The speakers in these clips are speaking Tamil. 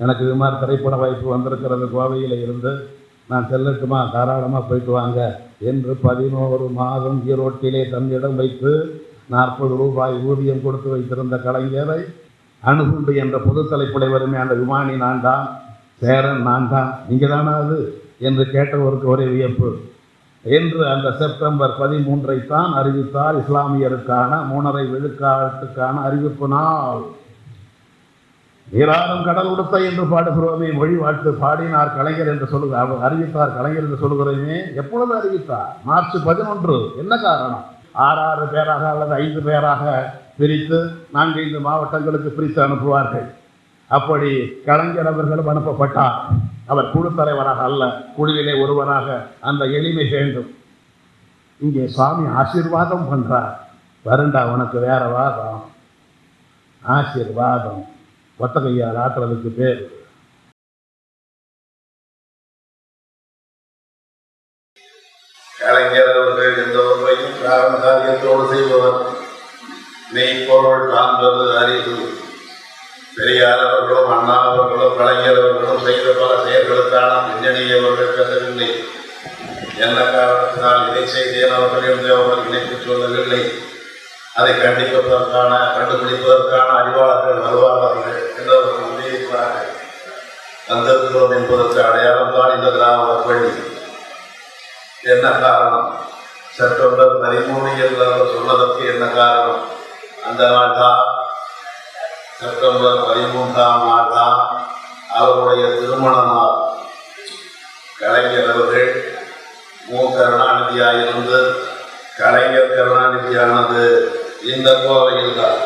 எனக்கு இது மாதிரி திரைப்பட வாய்ப்பு வந்திருக்கிறது கோவையில் இருந்து. நான் செல்லட்டுமா? தாராளமாக போயிட்டு வாங்க. என்று பதினோரு மாதம் ஈரோட்டிலே தன்னிடம் வைத்து நாற்பது ரூபாய் ஊதியம் கொடுத்து வைத்திருந்த கலைஞரை அணுகுண்டு என்ற பொது தலைப்புடைவருமே அந்த விமானி நான் தான் சேரன் நான் தான். நீங்கள் தானா அது? என்று கேட்டவருக்கு ஒரே வியப்பு. என்று அந்த செப்டம்பர் பதிமூன்றை தான் அறிவித்தார் இஸ்லாமியருக்கான மூணரை விழுக்காட்டுக்கான அறிவிப்பு நாள். நீராறும் கடல் உடுத்த என்று பாடுகிறோமே மொழி வாழ்த்து பாடினார் கலைஞர் என்று சொல்லு அறிவித்தார் கலைஞர் என்று சொல்லுகிறோமே எப்பொழுது அறிவித்தார்? மார்ச் பதினொன்று. என்ன காரணம்? ஆறாறு பேராக அல்லது ஐந்து பேராக பிரித்து நான்கு ஐந்து மாவட்டங்களுக்கு பிரித்து அனுப்புவார்கள். அப்படி கலைஞர் அவர்களும் அனுப்பப்பட்டார். அவர் குழு தலைவராக அல்ல குழுவிலே ஒருவராக அந்த எளிமை வேண்டும். இங்கே சுவாமி ஆசீர்வாதம் பண்ணுறார் வருண்டா உனக்கு வேற வாதம். ஆசீர்வாதம். ஒத்தகையால் ஆற்றுறதுக்கு பேர் கலைஞர் அவர்கள் எந்த ஒன்றையும் காரண காரியத்தோடு செய்பவர். மெய்ப்பொருள் காண்பது அறிவு பெரியார் அவர்களும் அண்ணா அவர்களும் கலைஞர் அவர்களும் செய்த பல செயல்களுக்கான பின்னணியை அவர்கள் கருதவில்லை என்ன காரணத்தினால் இதை செய்தேன் அவர்கள் என்று அவர்கள் நினைத்து சொல்லவில்லை. அதை கண்டிப்பதற்கான கண்டுபிடிப்பதற்கான அறிவாளர்கள் வருவார்கள் என்று அவர்கள் உதவிக்கிறார்கள் வந்திருக்கிறோம் என்பதற்கு அடையாளம் தான் இந்த கிராம பள்ளி. என்ன காரணம்? செப்டம்பர் பதிமூணில் அவர் சொன்னதற்கு என்ன காரணம்? அந்த நாள் தான் செப்டம்பர் பதிமூன்றாம் நாள் தான் அவருடைய திருமண நாள். கலைஞர் அவர்கள் மு. கருணாநிதியாயிருந்து கலைஞர் கருணாநிதியானது இந்த கோவையில்தான்.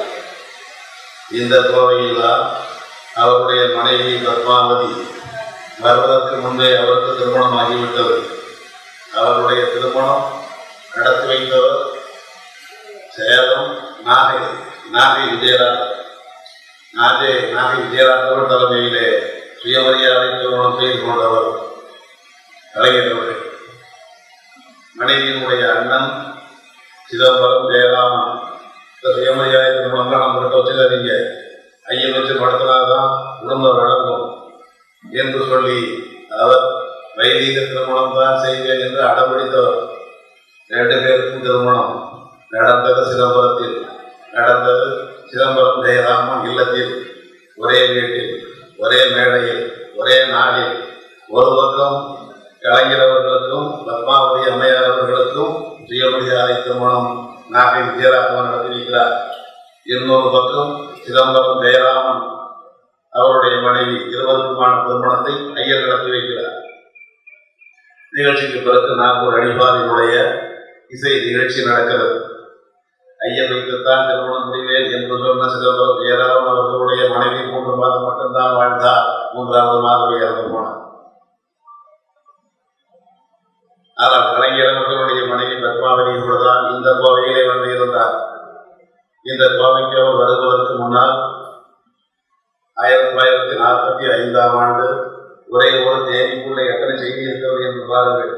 இந்த கோவையில்தான் அவருடைய மனைவி பத்மாவதி வருவதற்கு முன்பே அவருக்கு திருமணமாகிவிட்டது. அவருடைய திருமணம் நடத்தி வைத்தவர் சேலம் நாகை நாகை விஜயராஜ் நாகை நாகை விஜயராஜவர் தலைமையிலே சுயமரியாதை திருமணம் செய்து கொண்டவர் கலைஞர் மனைவியினுடைய அண்ணன் சிதம்பரம் ஜெயராமன். இந்த சுயமரியாதை நம்மகிட்ட வச்சுக்காதீங்க ஐயன் வச்சு படுத்தினால்தான் குடும்பம் வழங்கும் என்று சொல்லி அவர் வைதீக திருமணம் தான் செய்வேன் என்று அடம்பிடித்தவர் ரெண்டு பேருக்கும் திருமணம் நடந்தது சிதம்பரத்தில் நடந்தது சிதம்பரம் ஜெயராமன் இல்லத்தில் ஒரே வீட்டில் ஒரே மேடையில் ஒரே நாளில் ஒரு பக்கம் கலைஞர் அவர்களுக்கும் பத்மாவதி அம்மையார் அவர்களுக்கும் சுயமரியாதை திருமணம் நாகை விஜயராகவன் நடத்தியிருக்கிறார் இன்னொரு பக்கம் சிதம்பரம் ஜெயராமன் அவருடைய மனைவி இருவருக்குமான திருமணத்தை ஐயர் நடத்தி வைக்கிறார். நிகழ்ச்சிக்கு பிறகு நாகூர் அடிபாதினுடைய இசை நிகழ்ச்சி நடக்கிறது. ஐயன் வைத்துத்தான் திருமணம் முடிவேன் என்று சொன்ன சிதம்பரம் ஜெயராமன் அவர்களுடைய மனைவி மூன்று மாதம் மட்டும்தான் வாழ்ந்தார். மூன்றாவது மாதம் இறந்து போனார். ஆனால் கலைஞர் அவர்களுடைய மனைவி பத்மாவதி கூட தான் இந்த கோவையிலே வந்து இருந்தார். இந்த கோவைக்கு அவர் வருவதற்கு முன்னால் ஆயிரத்தி தொள்ளாயிரத்தி நாற்பத்தி ஐந்தாம் ஆண்டு ஒரே ஒரு தேதிக்குள்ளே எத்தனை செய்தி இருக்கிறது என்று பாருங்கள்.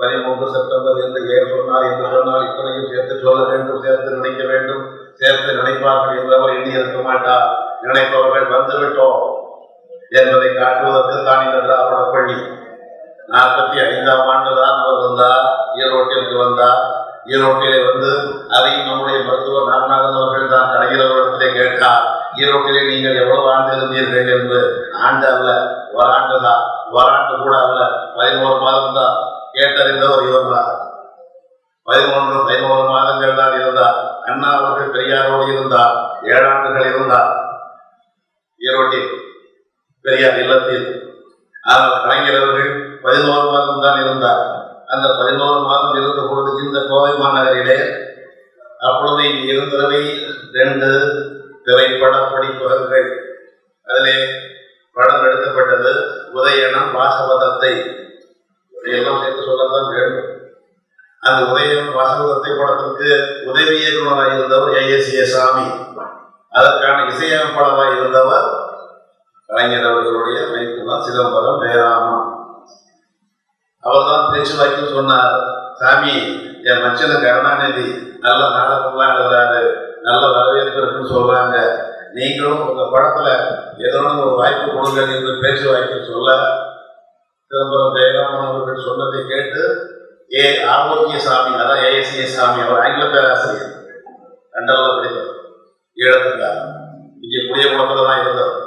பதிமூன்று செப்டம்பர் என்று ஏன் சொன்னால் என்று சொன்னால் இத்தனையும் சேர்த்து சொல்ல வேண்டும் சேர்த்து நினைக்க வேண்டும் சேர்த்து நினைப்பார்கள் என்றவர் எண்ணி இருக்க மாட்டார். நினைப்பவர்கள் வந்துவிட்டோம் என்பதை காட்டுவதற்கு தான் இந்த திராவிட பள்ளி. நாற்பத்தி ஐந்தாம் ஆண்டு தான் அவர் வந்தார். ஈரோட்டிற்கு வந்தார் ஈரோட்டிலே வந்து அதையும் நம்முடைய மருத்துவர் நாகநாதன் அவர்கள் தான் கலைஞர் கேட்டார். ஈரோட்டிலே நீங்கள் எவ்வளவு ஆண்டு இருந்தீர்கள் என்று ஆண்டு அல்ல ஓராண்டு தான் ஓராண்டு கூட அல்ல பதினோரு மாதம் தான் கேட்டறிந்தவர் இவர் தான் பதிமூன்று பதினோரு மாதங்கள் தான் இருந்தார். அண்ணா அவர்கள் பெரியாரோடு இருந்தார் ஏழாண்டுகள் இருந்தார். ஈரோட்டில் பெரியார் இல்லத்தில் ஆனால் கலைஞர் அவர்கள் பதினோரு மாதம் தான் இருந்தார். அந்த பதினோரு மாதம் இருந்த பொழுது இந்த கோவை மாநகரிலே அப்பொழுது இருந்தவை ரெண்டு திரைப்பட படிப்பகங்கள் அதிலே படம் எடுக்கப்பட்டது உதயணம் வாசவதத்தை. எல்லாம் சேர்த்து சொல்லத்தான் வேண்டும். அந்த உதயம் வாசவதத்தை படத்திற்கு உதவி இயக்குநராக இருந்தவர் ஏஎஸ்ஏ சாமி. அதற்கான இசையமைப்பாளராக இருந்தவர் கலைஞர் அவர்களுடைய வைப்பு தான் சிதம்பரம் ஜெயராமன் அவர்தான் பேச்சு வாக்கில் சொன்னார் சாமி என் மச்சன கருணாநிதி நல்ல நாடகம்லாம் எழுதுறாரு நல்ல வரவேற்பு இருக்குன்னு சொல்றாங்க. நீங்களும் உங்க படத்துல ஏதோ ஒரு வாய்ப்பு கொடுங்க என்று பேச்சு வாய்ப்பு சொல்ல சிதம்பரம் ஜெயராமன் அவர்கள் சொன்னதை கேட்டு ஏ. ஆரோக்கிய சாமி அதான் ஏஎஸ்ஏ சாமி அவர் ஆங்கில பேராசிரியர். லண்டன்ல படித்தார் ஈழத்துக்கார் இங்கே புதிய குளத்துல தான் இருந்தவர்.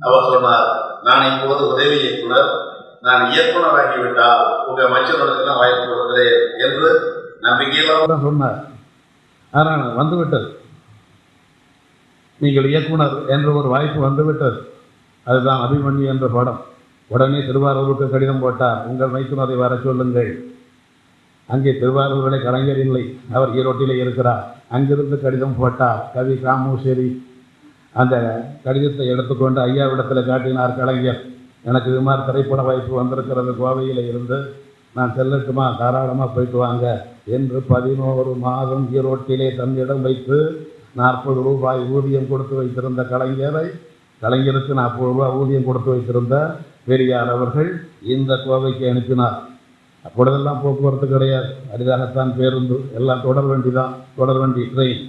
அவர் சொன்னார் நான் இப்போது உதவி இயக்குனர் நான் இயக்குனராகிவிட்டால் உங்கள் மச்சனுக்கு வாய்ப்பு கொடுக்கிறேன் என்று நம்பிக்கையில் சொன்னார். ஆனால் வந்துவிட்டது. நீங்கள் இயக்குனர் என்ற ஒரு வாய்ப்பு வந்துவிட்டது. அதுதான் அபிமன்யு என்ற படம். உடனே திருவாரூருக்கு கடிதம் போட்டார். உங்கள் மைத்துனரை வர சொல்லுங்கள். அங்கே திருவாரூரிலே கலைஞர் இல்லை. அவர் ஈரோட்டிலே இருக்கிறார். அங்கிருந்து கடிதம் போட்டார். கவி காமூசேரி அந்த கடிதத்தை எடுத்துக்கொண்டு ஐயாவிடத்தில் காட்டினார் கலைஞர். எனக்கு இது மாதிரி திரைப்பட வாய்ப்பு வந்திருக்கிறது. கோவையில் இருந்து நான் செல்லட்டுமா? தாராளமாக போயிட்டு வாங்க. என்று பதினோரு மாதம் ஈரோட்டிலே தன்னிடம் வைத்து நாற்பது ரூபாய் ஊதியம் கொடுத்து வைத்திருந்த கலைஞரை கலைஞருக்கு நாற்பது ரூபாய் ஊதியம் கொடுத்து வைத்திருந்த பெரியார் அவர்கள் இந்த கோவைக்கு அனுப்பினார். அப்பொழுதெல்லாம் போக்குவரத்து கிடையாது. அரிதாகத்தான் பேருந்து. எல்லாம் தொடர் வண்டி தான் தொடர் வண்டி ட்ரெயின்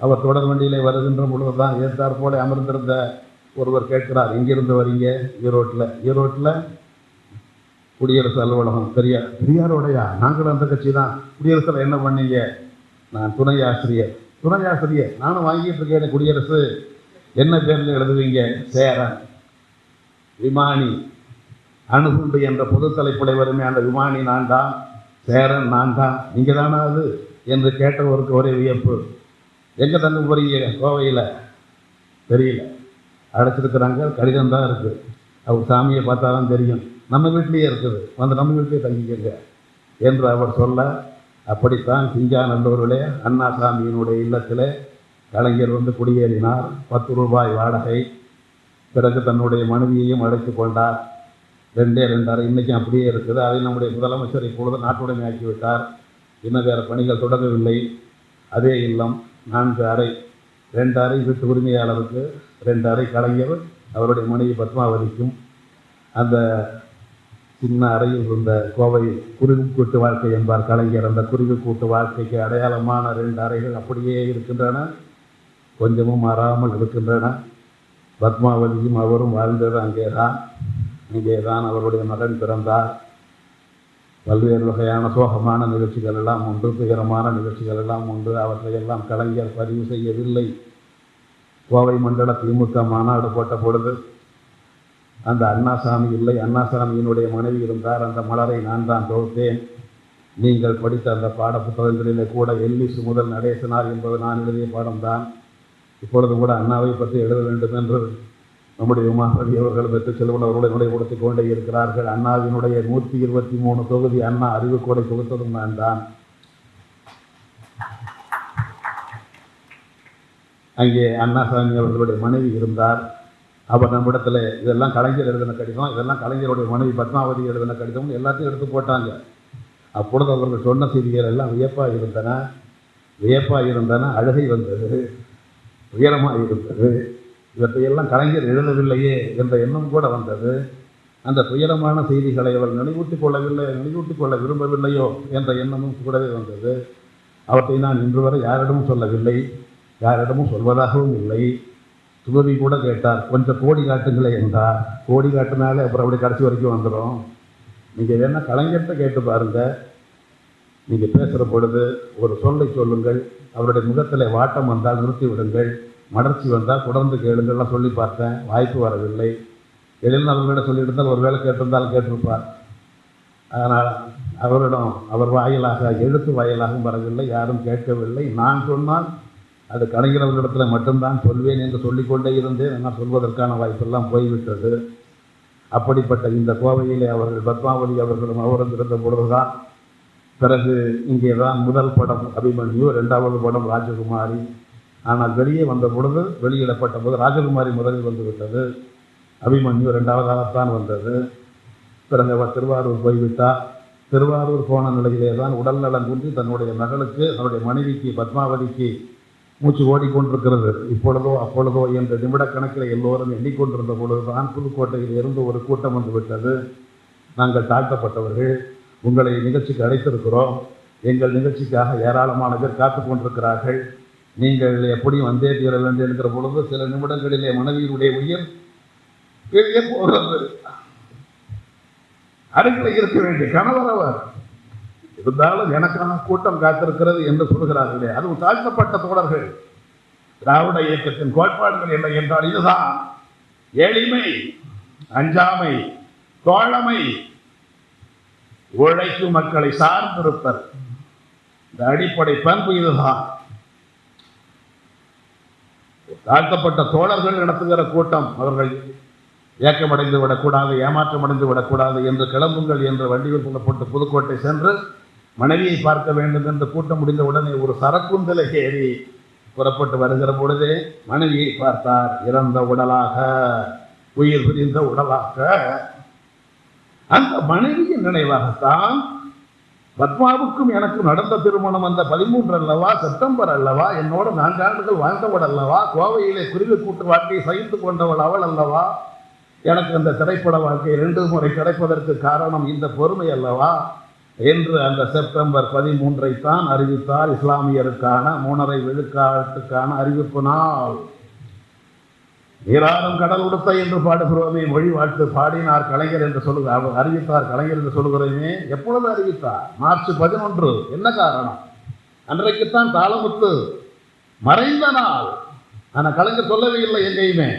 அவர் தொடர் வண்டியிலே வருகின்ற பொழுது தான் ஏற்றார் போல அமர்ந்திருந்த ஒருவர் கேட்கிறார் எங்கிருந்து வரீங்க? ஈரோட்டில். ஈரோட்டில் குடியரசு அலுவலகம். பெரியார் பெரியாரோடையா? நாங்களும் அந்த கட்சி தான் குடியரசில் என்ன பண்ணீங்க? நான் துணை ஆசிரியர். துணை ஆசிரியர்? நானும் வாங்கிட்டு இருக்கேன் குடியரசு. என்ன பேரில் எழுதுவீங்க? சேரன். விமானி. அணுகுண்டு என்ற பொது தலைப்புடை வருமே அந்த விமானி நான் தான் சேரன் நான் தான் நீங்கள் தானா அது? என்று கேட்டவருக்கு ஒரே வியப்பு. எங்கே தங்க போகிறீங்க கோவையில்? தெரியல. அடைச்சிருக்கிறாங்க கடிதம் தான் இருக்குது அவர் சாமியை பார்த்தா தான் தெரியும். நம்ம வீட்லேயே இருக்குது. வந்து நம்ம வீட்லேயே தங்கிக்கங்க என்று அவர் சொல்ல அப்படித்தான் சிங்காநல்லூரிலே அண்ணா சாமியினுடைய இல்லத்தில் கலைஞர் வந்து குடியேறினார். பத்து ரூபாய் வாடகை. பிறகு தன்னுடைய மனைவியையும் அழைத்து கொண்டார். ரெண்டே ரெண்டாறு இன்றைக்கும் அப்படியே இருக்குது. அதை நம்முடைய முதலமைச்சர் இப்பொழுது நாட்டுடைமை ஆக்கிவிட்டார். இன்னும் வேறு பணிகள் தொடங்கவில்லை. அதே இல்லம் நான்கு அறை ரெண்டு அறை வீட்டு உரிமையாளருக்கு ரெண்டு அறை கலைஞர் அவருடைய மனைவி பத்மாவதிக்கும் அந்த சின்ன அறையில் இருந்த கோவை குருவி கூட்டு வாழ்க்கை என்பார் கலைஞர். அந்த குருவி கூட்டு வாழ்க்கைக்கு அடையாளமான ரெண்டு அறைகள் அப்படியே இருக்கின்றன கொஞ்சமும் மாறாமல் இருக்கின்றன. பத்மாவதியும் அவரும் வாழ்ந்தது அங்கே தான் இங்கே தான் அவருடைய மகன் பிறந்தார். பல்வேறு வகையான சோகமான நிகழ்ச்சிகள் எல்லாம் உண்டு துயரமான நிகழ்ச்சிகள் எல்லாம் உண்டு. அவற்றையெல்லாம் கலைஞர் பதிவு செய்யவில்லை. கோவை மண்டல திமுக மாநாடு போட்ட பொழுது அந்த அண்ணாசாமி இல்லை. அண்ணாசாமியினுடைய மனைவி இருந்தார். அந்த மலரை நான் தான் தொகுத்தேன். நீங்கள் படித்த அந்த பாட புத்தகங்களிலே கூட எல்லிசு முதல் நடேசனார் என்பது நான் எழுதிய பாடம்தான். இப்பொழுது கூட அண்ணாவை பற்றி எழுத வேண்டும் என்று நம்முடைய உமாபதி அவர்கள் பெற்று செல்வன் அவர்களை கொடுத்து கொண்டே இருக்கிறார்கள். அண்ணாவினுடைய நூற்றி இருபத்தி மூணு தொகுதி அண்ணா அறிவுக்கூடை தொகுத்ததும் நான் தான். அங்கே அண்ணாசாமி அவர்களுடைய மனைவி இருந்தார். அவர் நம்மிடத்தில் இதெல்லாம் கலைஞர் எழுதின கடிதம் இதெல்லாம் கலைஞருடைய மனைவி பத்மாவதி எழுதின கடிதம் எல்லாத்தையும் எடுத்து போட்டாங்க. அப்பொழுது அவர்கள் சொன்ன செய்திகள் எல்லாம் வியப்பாக இருந்தன. வியப்பாக இருந்தன அழகை வந்தது. உயரமாக இருந்தது. இவற்றையெல்லாம் கலைஞர் எழுதவில்லையே என்ற எண்ணம் கூட வந்தது. அந்த துயரமான செய்திகளை அவர் நினைவூட்டிக் கொள்ளவில்லை நினைவூட்டிக் கொள்ள விரும்பவில்லையோ என்ற எண்ணமும் கூடவே வந்தது. அவற்றை நான் இன்று வரை யாரிடமும் சொல்லவில்லை யாரிடமும் சொல்வதாகவும் இல்லை. துபவி கூட கேட்டார் கொஞ்சம் கோடி காட்டுங்களே என்றார். கோடி காட்டினாலே அப்புறம் அப்படி கடைசி வரைக்கும் வந்துடும். நீங்கள் வேணால் கலைஞர்கிட்ட கேட்டு பாருங்கள் நீங்கள் பேசுகிற பொழுது ஒரு சொல்லை சொல்லுங்கள் அவருடைய முகத்தில் வாட்டம் வந்தால் நிறுத்தி விடுங்கள் மலர்ச்சி வந்தால் தொடர்ந்து கேளுங்கள்லாம் சொல்லி பார்த்தேன். வாய்ப்பு வரவில்லை. எழில் அவர்களிடம் சொல்லியிருந்தால் ஒரு வேலை கேட்டிருந்தால் கேட்டிருப்பார். அதனால் அவரிடம் அவர் வாயிலாக எழுத்து வாயிலாகவும் வரவில்லை யாரும் கேட்கவில்லை. நான் சொன்னால் அது கலைஞரவர்களிடத்தில் மட்டும்தான் சொல்வேன் என்று சொல்லிக்கொண்டே இருந்தேன். ஆனால் சொல்வதற்கான வாய்ப்பெல்லாம் போய்விட்டது. அப்படிப்பட்ட இந்த கோவையிலே அவர்கள் பத்மாவதி அவர்களும் அவரும் இருந்த பொழுதுதான் பிறகு இங்கே தான் முதல் படம் அபிமன்யு ரெண்டாவது படம் ராஜகுமாரி. ஆனால் வெளியே வந்த பொழுது வெளியிடப்பட்ட போது ராஜகுமாரி முதலில் வந்துவிட்டது அபிமன்யு ரெண்டாவதாகத்தான் வந்தது. பிறகு அவர் திருவாரூர் போய்விட்டார். திருவாரூர் போன நிலையிலே தான் உடல் நலம் குன்றி தன்னுடைய மகளுக்கு தன்னுடைய மனைவிக்கு பத்மாவதிக்கு மூச்சு ஓடிக்கொண்டிருக்கிறது. இப்பொழுதோ அப்பொழுதோ என்ற நிமிட கணக்கில் எல்லோரும் எண்ணிக்கொண்டிருந்த பொழுது தான் புதுக்கோட்டையில் இருந்து ஒரு கூட்டம் வந்துவிட்டது நாங்கள் தாழ்த்தப்பட்டவர்கள். உங்களை நிகழ்ச்சிக்கு அழைத்திருக்கிறோம். எங்கள் நிகழ்ச்சிக்காக ஏராளமான பேர் காத்து கொண்டிருக்கிறார்கள் நீங்கள் எப்படியும் வந்தே தீர வேண்டும் என்கிற பொழுது சில நிமிடங்களிலே மனைவியினுடைய உயிர் வெளியே போகிறது அருகில் இருக்க வேண்டிய கணவர் அவர் இருந்தாலும் எனக்கான கூட்டம் காத்திருக்கிறது என்று சொல்கிறார்களே. அதுவும் தாழ்த்தப்பட்ட தோழர்கள் திராவிட இயக்கத்தின் கோட்பாடுகள் என்ன என்றால் இதுதான். எளிமை அஞ்சாமை தோழமை உழைக்கும் மக்களை சார்ந்திருப்பர் இந்த அடிப்படை பண்பு இதுதான். தாழ்த்தப்பட்ட தோழர்கள் நடத்துகிற கூட்டம் அவர்கள் ஏக்கமடைந்து விடக்கூடாது ஏமாற்றம் அடைந்து விடக்கூடாது என்று கிளம்புங்கள் என்று வண்டியில் சொல்லப்பட்டு புதுக்கோட்டை சென்று மனைவியை பார்க்க வேண்டும் என்று கூட்டம் முடிந்த உடனே ஒரு சரக்குந்தலை ஏறி புறப்பட்டு வருகிற பொழுதே மனைவியை பார்த்தார். இறந்த உடலாக உயிர் பிரிந்த உடலாக. அந்த மனைவியின் நினைவாகத்தான் பத்மாவுக்கும் எனக்கும் நடந்த திருமணம் அந்த பதிமூன்று அல்லவா செப்டம்பர் அல்லவா என்னோட நான்காண்டுகள் வாழ்ந்தவள் அல்லவா கோவையிலே குருவி கூட்டு வாழ்க்கையை சகித்து கொண்டவள் அவள் அல்லவா எனக்கு அந்த திரைப்பட வாழ்க்கை ரெண்டு முறை கிடைப்பதற்கு காரணம் இந்த பொறுமை அல்லவா என்று அந்த செப்டம்பர் பதிமூன்றை தான் அறிவித்தார் இஸ்லாமியருக்கான மூணரை விழுக்காட்டுக்கான அறிவிப்பு நாள். நீராறும் கடல் உடுத்த என்று பாடுகிறோமே மொழி வாழ்த்து பாடினார் கலைஞர் என்று சொல்லு அவர் அறிவித்தார் கலைஞர் என்று சொல்லுகிறோமே. எப்பொழுது அறிவித்தார்? மார்ச் பதினொன்று. என்ன காரணம்? அன்றைக்குத்தான் தாளமுத்து மறைந்த நாள். ஆனால் கலைஞர் சொல்லவே இல்லை எங்கேயுமே.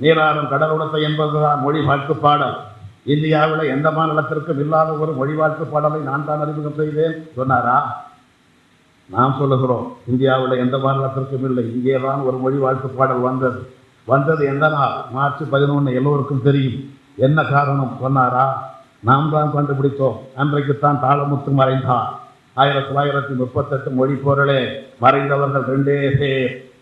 நீராறும் கடல் உடுத்த என்பதுதான் மொழி வாழ்த்து பாடல். இந்தியாவில் எந்த மாநிலத்திற்கும் இல்லாத ஒரு மொழி வாழ்த்து பாடலை நான் தான் அறிமுகம் செய்தேன். சொன்னாரா? நாம் சொல்லுகிறோம் இந்தியாவில் எந்த மாநிலத்திற்கும் இல்லை. இங்கே தான் ஒரு மொழி வாழ்த்து பாடல் வந்தது. வந்தது எந்த நாள் மார்ச் பதினொன்று எல்லோருக்கும் தெரியும். என்ன காரணம் சொன்னாரா? நாம் தான் கண்டுபிடித்தோம். அன்றைக்குத்தான் தாளமுத்து மறைந்தார். ஆயிரத்தி தொள்ளாயிரத்தி முப்பத்தெட்டு மொழி பொருளே மறைந்தவர்கள் ரெண்டே பேர்.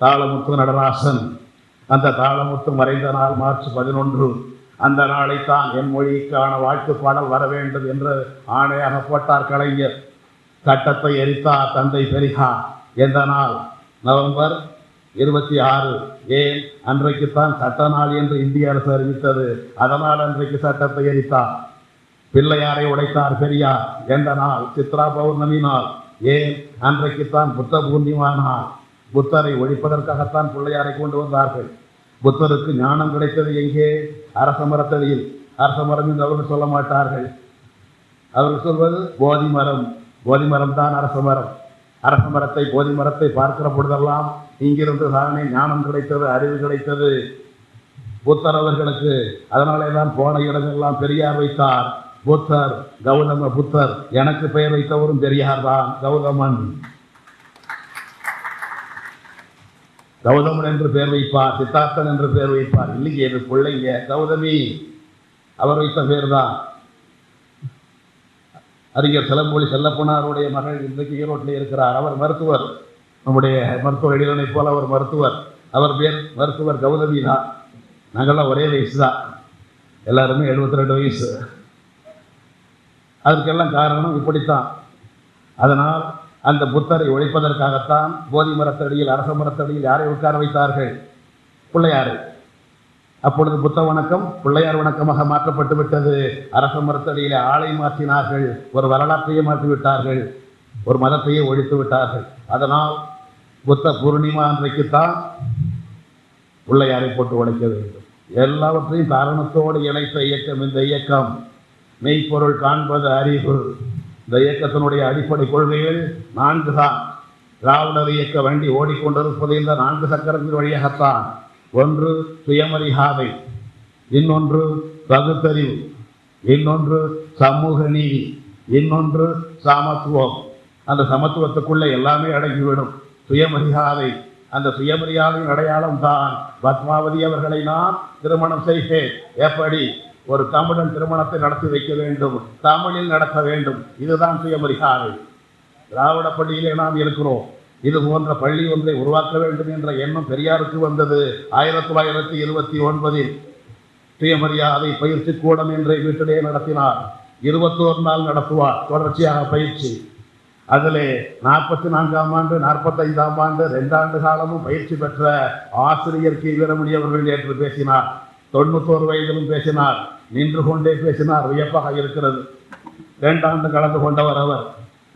தாளமுத்து நடராசன். அந்த தாளமுத்து மறைந்த நாள் மார்ச் பதினொன்று. அந்த நாளைத்தான் என் மொழிக்கான வாழ்த்து பாடல் வர வேண்டும் என்று ஆணையாக போட்டார் கலைஞர். சட்டத்தை எரித்தார் தந்தை பெரியார். எந்த நாள்? நவம்பர் இருபத்தி ஆறு ஏன் அன்றைக்குத்தான் சட்ட நாள் என்று இந்திய அரசு அறிவித்தது. அதனால் அன்றைக்கு சட்டத்தை எரித்தார் பிள்ளையாரை உடைத்தார் பெரியார். எந்த நாள் சித்ரா பௌர்ணமி நாள். ஏன் அன்றைக்குத்தான் புத்த பூர்ணிமா நாள். புத்தரை ஒழிப்பதற்காகத்தான் பிள்ளையாரை கொண்டு வந்தார்கள். புத்தருக்கு ஞானம் கிடைத்தது எங்கே? அரச மரத்தடியில். அரச மரம் என்று அவர்கள் சொல்ல மாட்டார்கள். அவர்கள் சொல்வது போதி மரம். போதி மரம் தான் அரச மரம். அரச மரத்தை போதி மரத்தை பார்க்கிற பொழுதெல்லாம் இங்கிருந்து தானே ஞானம் கிடைத்தது அறிவு கிடைத்தது. புத்தர் அவர்களுக்கு அதனாலே தான் போன இடங்கள்லாம் பெரியார் வைத்தார். புத்தர் கௌதம புத்தர் எனக்கு பெயர் வைத்தவரும் பெரியார் தான் கௌதமன். கௌதமன் என்று பெயர் வைப்பார் சித்தார்த்தன் என்று பெயர் வைப்பார். இல்லையே என் பிள்ளைங்க கௌதமி. அவர் வைத்த பேர் தான். அறிஞர் சிலம்பொழி செல்லப்பனாருடைய மகள் இன்றைக்கு ஈரோட்டில் இருக்கிறார். அவர் மருத்துவர். நம்முடைய மருத்துவர் எழிலனை போல ஒரு மருத்துவர் அவர் பேர் மருத்துவர் கௌதமி தான் நாங்கள்லாம் ஒரே வயசு தான் எல்லாருமே எழுபத்தி ரெண்டு வயசு. அதற்கெல்லாம் காரணம் இப்படித்தான். அதனால் அந்த புத்தரை ஒழிப்பதற்காகத்தான் போதி மரத்தடியில் அரச மரத்தடியில் யாரை உட்கார வைத்தார்கள்? பிள்ளையாரை. அப்பொழுது புத்த வணக்கம் பிள்ளையார் வணக்கமாக மாற்றப்பட்டு விட்டது. அரச மரத்தடியிலே ஆளை மாற்றினார்கள். ஒரு வரலாற்றையே மாற்றி விட்டார்கள் ஒரு மதத்தையே ஒழித்து விட்டார்கள். அதனால் புத்த பூர்ணிமா அன்றைக்குத்தான் பிள்ளையாரை போட்டு உடைக்க வேண்டும்? எல்லாவற்றையும் காரணத்தோடு இணைத்த இயக்கம் இந்த இயக்கம். மெய்ப்பொருள் காண்பது அறிவு. இந்த இயக்கத்தினுடைய அடிப்படை கொள்கைகள் நான்கு தான். திராவிடர் இயக்க வண்டி ஓடிக்கொண்டிருப்பது இந்த நான்கு சக்கரங்கள் வழியாகத்தான். ஒன்று சுயமரியாதை இன்னொன்று பகுத்தறிவு இன்னொன்று சமூக நீதி இன்னொன்று சமத்துவம். அந்த சமத்துவத்துக்குள்ளே எல்லாமே அடங்கிவிடும். சுயமரியாதை. அந்த சுயமரியாதையின் அடையாளம் தான் பத்மாவதி அவர்களை நான் திருமணம் செய்தேன். எப்படி? ஒரு தமிழன் திருமணத்தை நடத்தி வைக்க வேண்டும் தமிழில் நடத்த வேண்டும். இதுதான் சுயமரியாதை. திராவிட பள்ளியிலே நாம் இருக்கிறோம். இது போன்ற பள்ளி ஒன்றை உருவாக்க வேண்டும் என்ற எண்ணம் பெரியாருக்கு வந்தது. ஆயிரத்தி தொள்ளாயிரத்தி இருபத்தி ஒன்பதில் சுயமரியாதை பயிற்சி கூடம் என்ற வீட்டிலே நடத்தினார். இருபத்தோரு நாள் நடத்துவார். தொடர்ச்சியாக பயிற்சி. அதில் நாற்பத்தி நான்காம் ஆண்டு நாற்பத்தைந்தாம் ஆண்டு ரெண்டாண்டு காலமும் பயிற்சி பெற்ற ஆசிரியர் கி. வீரமணி அவர்கள் நேற்று பேசினார். தொண்ணூத்தோரு வயதிலும் பேசினார். நின்று கொண்டே பேசினார். வியப்பாக இருக்கிறது. ரெண்டாண்டு கலந்து கொண்டவர் அவர்.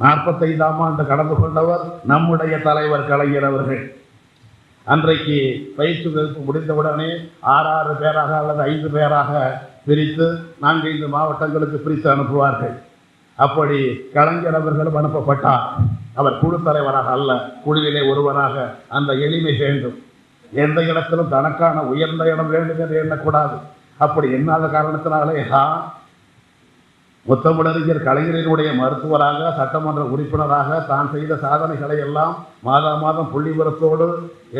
நாற்பத்தைந்தாம் ஆண்டு கடந்து கொண்டவர் நம்முடைய தலைவர் கலைஞர் அவர்கள். அன்றைக்கு பயிற்சி வகுப்பு முடிந்தவுடனே ஆறு ஆறு பேராக அல்லது ஐந்து பேராக பிரித்து நான்கு ஐந்து மாவட்டங்களுக்கு பிரித்து அனுப்புவார்கள். அப்படி கலைஞர் அவர்களும் அனுப்பப்பட்டார். அவர் குழு தலைவராக அல்ல குழுவிலே ஒருவராக அந்த எளிமை வேண்டும். எந்த இடத்திலும் தனக்கான உயர்ந்த இடம் வேண்டும் என்று எண்ணக்கூடாது. அப்படி எண்ணாத காரணத்தினாலே தான் முத்தமிழறிஞர் கலைஞரினுடைய மருத்துவராக சட்டமன்ற உறுப்பினராக தான் செய்த சாதனைகளை எல்லாம் மாதா மாதம் புள்ளிவரத்தோடு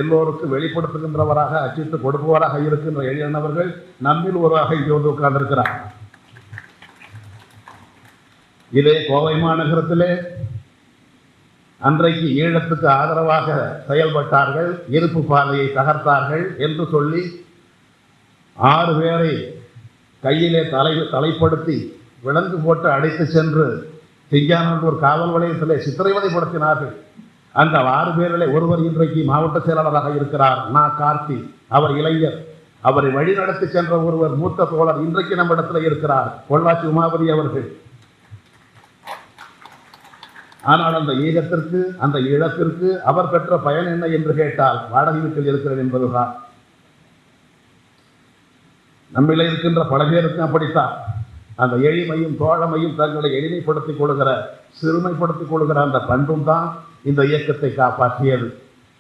எல்லோருக்கும் வெளிப்படுத்துகின்றவராக அச்சிட்டு கொடுப்பவராக இருக்கின்ற எளியனவர்கள் நம்மில் ஒருவராக இங்கே வந்து உட்கார்ந்திருக்கிறார். இதே கோவை மாநகரத்திலே அன்றைக்கு ஈழத்துக்கு ஆதரவாக செயல்பட்டார்கள் இருப்பு பாதையை தகர்த்தார்கள் என்று சொல்லி ஆறு பேரை கையிலே தலை தலைப்படுத்தி விலங்கு போட்டு அடைத்து சென்று சிங்கானூர் காவல் நிலையத்திலே சித்திரைவதைப்படுத்தினார்கள். அந்த ஆறு பேரிலே ஒருவர் இன்றைக்கு மாவட்ட செயலாளராக இருக்கிறார் நா. கார்த்தி. அவர் இளைஞர். அவரை வழிநடத்தி சென்ற ஒருவர் மூத்த தோழர் இன்றைக்கு நம்மிடத்தில் இருக்கிறார் பொள்ளாச்சி உமாபதி அவர்கள். ஆனால் அந்த ஈழத்திற்கு அந்த இழப்பிற்கு அவர் பெற்ற பயன் என்ன என்று கேட்டால் வாடகை வீட்டில் இருக்கிறது என்பதுதான். நம்மிலே இருக்கின்ற பல பேருக்கும் அப்படித்தான். அந்த எளிமையும் தோழமையும் தங்களை எளிமைப்படுத்திக் கொள்கிற சிறுமைப்படுத்திக் கொள்கிற அந்த பண்பும் தான் இந்த இயக்கத்தை காப்பாற்றியது.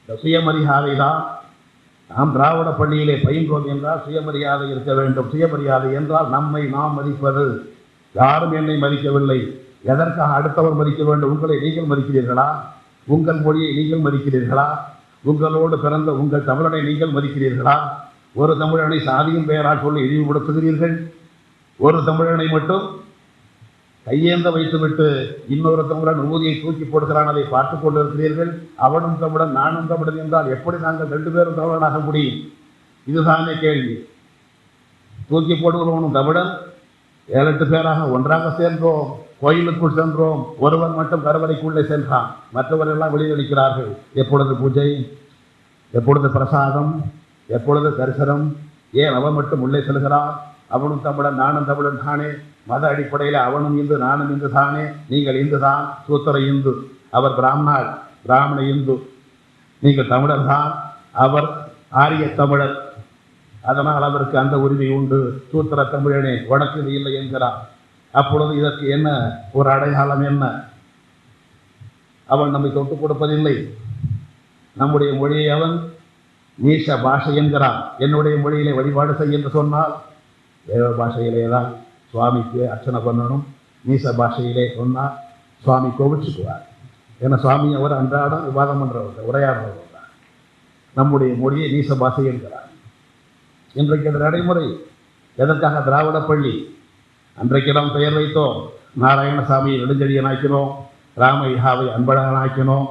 இந்த சுயமரியாதை தான் நாம் திராவிட பள்ளியிலே பயின்றோம் என்றால் சுயமரியாதை இருக்க வேண்டும். சுயமரியாதை என்றால் நம்மை நாம் மதிப்பது. யாரும் என்னை மதிக்கவில்லை. எதற்காக அடுத்தவர் மதிக்க வேண்டும்? உங்களை நீங்கள் மதிக்கிறீர்களா உங்கள் மொழியை நீங்கள் மதிக்கிறீர்களா உங்களோடு பிறந்த உங்கள் தமிழனை நீங்கள் மதிக்கிறீர்களா ஒரு தமிழனை சாதியும் பெயரால் சொல்லி இழிவுபடுத்துகிறீர்கள். ஒரு தமிழனை மட்டும் கையேந்த வைத்துவிட்டு இன்னொரு தமிழன் ஊதியை தூக்கி போடுகிறான் அதை பார்த்து கொண்டிருக்கிறீர்கள். அவனும் தமிழன் நானும் தமிழன் என்றால் எப்படி நாங்கள் ரெண்டு பேரும் தமிழனாக முடியும்? இதுதானே கேள்வி. தூக்கி போடுகிறவனும் தமிழன் ஏழு எட்டு பேராக ஒன்றாக சேர்ந்தோம். கோயிலுக்குள் சென்றோம். ஒருவன் மட்டும் கருவறைக்குள்ளே சென்றான். மற்றவரெல்லாம் வெளியில் நிற்கிறார்கள் எப்பொழுது பூஜை? எப்பொழுது பிரசாதம்? எப்பொழுது தரிசனம்? ஏன் அவன் மட்டும் உள்ளே செல்கிறான்? அவனும் தமிழன் நானும் தமிழன் தானே? மத அடிப்படையில் அவனும் இந்து நானும் இந்து தானே? நீங்கள் இந்து தான்? சூத்திர இந்து. அவர் பிராமணர் பிராமண இந்து. நீங்கள் தமிழர் தான்? அவர் ஆரிய தமிழர். அதனால் அவருக்கு அந்த உரிமை உண்டு. சூத்திர தமிழனே உனக்கு இல்லை என்கிறார். அப்பொழுது இதற்கு என்ன? ஒரு அடையாளம் என்ன? அவன் நம்மை தொட்டு கொடுப்பதில்லை. நம்முடைய மொழியை அவன் நீச பாஷை என்கிறான். என்னுடைய மொழியிலே வழிபாடு செய் என்று சொன்னால் தேவ பாஷையிலே தான் சுவாமிக்கு அர்ச்சனை பண்ணணும். நீச பாஷையிலே சொன்னால் சுவாமி கோபிச்சுக்குவார். ஏன்னா சுவாமி அவர் அன்றாடம் விவாதம் பண்ணுறவர் உரையாடுறவர் தான். நம்முடைய மொழியை நீச பாஷை என்கிறார். இன்றைக்கு நடைமுறை. எதற்காக திராவிட பள்ளி அன்றைக்கு நாம் பெயர் வைத்தோம். நாராயணசாமியை நெடுஞ்செழியனாக்கினோம். ராமையாவை அன்பழகன் ஆக்கினோம்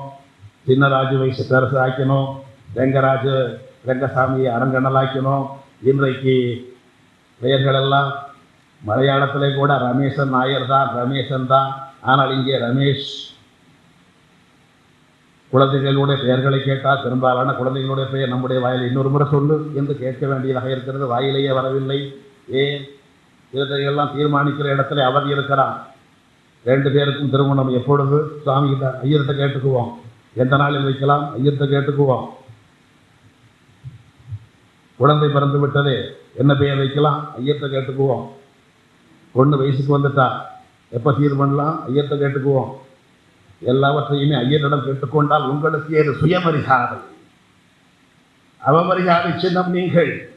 சின்னராஜுவை சித்தரசு ஆக்கினோம் ரெங்கராஜு ரெங்கசாமியை அரங்கண்ணல் ஆக்கினோம் இன்றைக்கு பெயர்களெல்லாம் மலையாளத்திலே கூட ரமேசன் நாயர் தான் ரமேசன் தான். ஆனால் இங்கே ரமேஷ் குழந்தைகளுடைய பெயர்களை கேட்டால் பெரும்பாலான குழந்தைகளுடைய பெயர் நம்முடைய வாயில் இன்னொரு முறை சொல்லு என்று கேட்க வேண்டியதாக இருக்கிறது. வாயிலேயே வரவில்லை. ஏன்? இவற்றையெல்லாம் தீர்மானிக்கிற இடத்துல அவர் இருக்கிறான். ரெண்டு பேருக்கும் திருமணம் எப்பொழுது? சுவாமிகிட்ட ஐயர்கிட்ட கேட்டுக்குவோம். எந்த நாளில் வைக்கலாம்? ஐயர்கிட்ட கேட்டுக்குவோம். குழந்தை பிறந்து விட்டதே என்ன பெயர் வைக்கலாம்? ஐயத்தை கேட்டுக்குவோம். பொண்ணு வயசுக்கு வந்துட்டா எப்போ சீர் பண்ணலாம்? ஐயத்தை கேட்டுக்குவோம். எல்லாவற்றையுமே ஐயரிடம் கேட்டுக்கொண்டால் உங்களுக்கு ஏது? சுயமரியாதை அவமரியாதை சின்னம் நீங்கள்.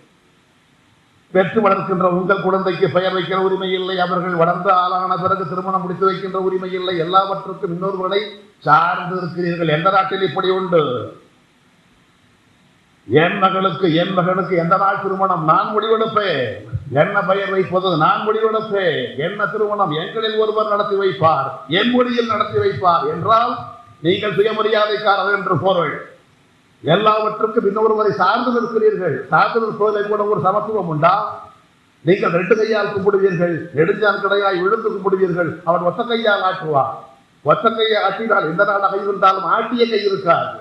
பெற்று வளர்க்கின்ற உங்கள் குழந்தைக்கு பெயர் வைக்கிற உரிமை இல்லை. அவர்கள் வளர்ந்த ஆளான பிறகு திருமணம் முடித்து வைக்கின்ற உரிமை இல்லை. எல்லாவற்றுக்கும் இன்னொருவர்களை சார்ந்து இருக்கிறீர்கள். எந்த நாட்டில் இப்படி உண்டு? என் மகளுக்கு என் மகனுக்கு எந்த நாள் திருமணம்? நான் முடிவெடுப்பேன். என்ன பெயர் வைப்பது? நான் முடிவெடுப்பேன். என்ன திருமணம்? எங்களில் ஒருவர் நடத்தி வைப்பார். என் மொழியில் நடத்தி வைப்பார். என்றால் நீங்கள் சுயமரியாதைக்காரர் என்று பொருள். எல்லாவற்றுக்கும் இன்னொருவரை சார்ந்து நிற்கிறீர்கள். சார்ந்து நிற்பதிலே கூட ஒரு சமத்துவம் உண்டா? நீங்கள் ரெண்டு கையால் கும்பிடுவீர்கள் நெடுஞ்சான் கடையாய் விழுந்து கும்பிடுவீர்கள் அவன் ஒத்த கையால் ஆட்டுவான். ஒத்த கையை ஆட்டினால் எந்த நாளாக இருந்தாலும் ஆட்டிய கை இருக்காது.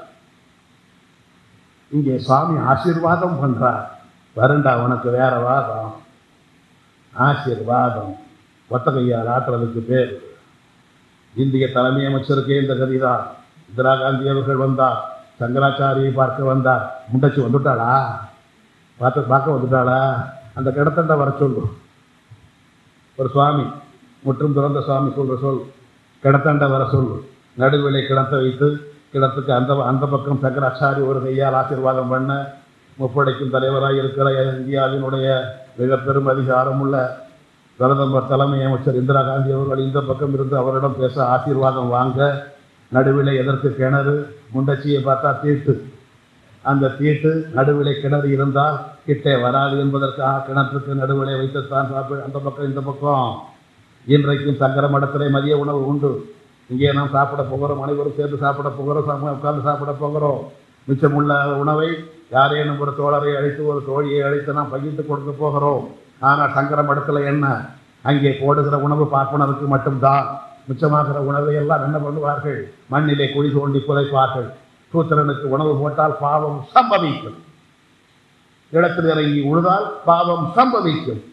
இங்கே சுவாமி ஆசீர்வாதம் பண்றார். வருண்டா உனக்கு வேற வாதம். ஆசீர்வாதம். ஒத்த கையால் ஆட்டுறதுக்கு பேர். இந்திய தலைமை அமைச்சருக்கே இந்த கதிதான் இந்திரா காந்தி அவர்கள் வந்தார். சங்கராச்சாரியை பார்க்க வந்தார். முண்டச்சி வந்துட்டாளா? பார்த்து பார்க்க வந்துட்டாளா? அந்த கிடத்தண்ட வர சொல்லும் ஒரு சுவாமி முற்றும் துறந்த சுவாமி சொல்கிற சொல். கிடத்தண்ட வர சொல்லு. நடுவிலை கிடத்த வைத்து கிடத்துக்கு அந்த அந்த பக்கம் சங்கராச்சாரி ஒரு கையால் ஆசீர்வாதம் பண்ண முப்படைக்கும் தலைவராக இருக்கிற இந்தியாவினுடைய மிக பெரும் அதிகாரமுள்ள பிரதமர் தலைமை அமைச்சர் இந்திரா காந்தி அவர்கள் இந்த பக்கம் இருந்து அவரிடம் பேச ஆசீர்வாதம் வாங்க நடுவில் எதற்கு கிணறு? முண்டச்சியை பார்த்தா தீட்டு. அந்த தீட்டு நடுவிலே கிணறு இருந்தால் கிட்டே வராது என்பதற்காக கிணற்றுக்கு நடுவிலே வைத்துத்தான் சாப்பிடு அந்த பக்கம் இந்த பக்கம். இன்றைக்கும் சங்கர மடத்திலே மதிய உணவு உண்டு. இங்கே நாம் சாப்பிட போகிறோம். அனைவரும் சேர்ந்து சாப்பிட போகிறோம். உட்கார்ந்து சாப்பிட போகிறோம். மிச்சமுள்ள உணவை யாரேனும் ஒரு தோழரை அழைத்து ஒரு தோழியை அழைத்து நாம் பகிர்ந்து கொடுக்க போகிறோம். ஆனால் சங்கர மடத்தில் என்ன? அங்கே போடுகிற உணவு பார்ப்பனருக்கு மட்டும்தான். மிச்சமாகிற உணவை எல்லாம் என்ன பண்ணுவார்கள்? மண்ணிலே குழி தோண்டி புதைப்பார்கள். சூத்திரனுக்கு உணவு போட்டால் பாவம் சம்பவிக்கும். இடத்தில் இறங்கி உழுதால் பாவம் சம்பவிக்கும்.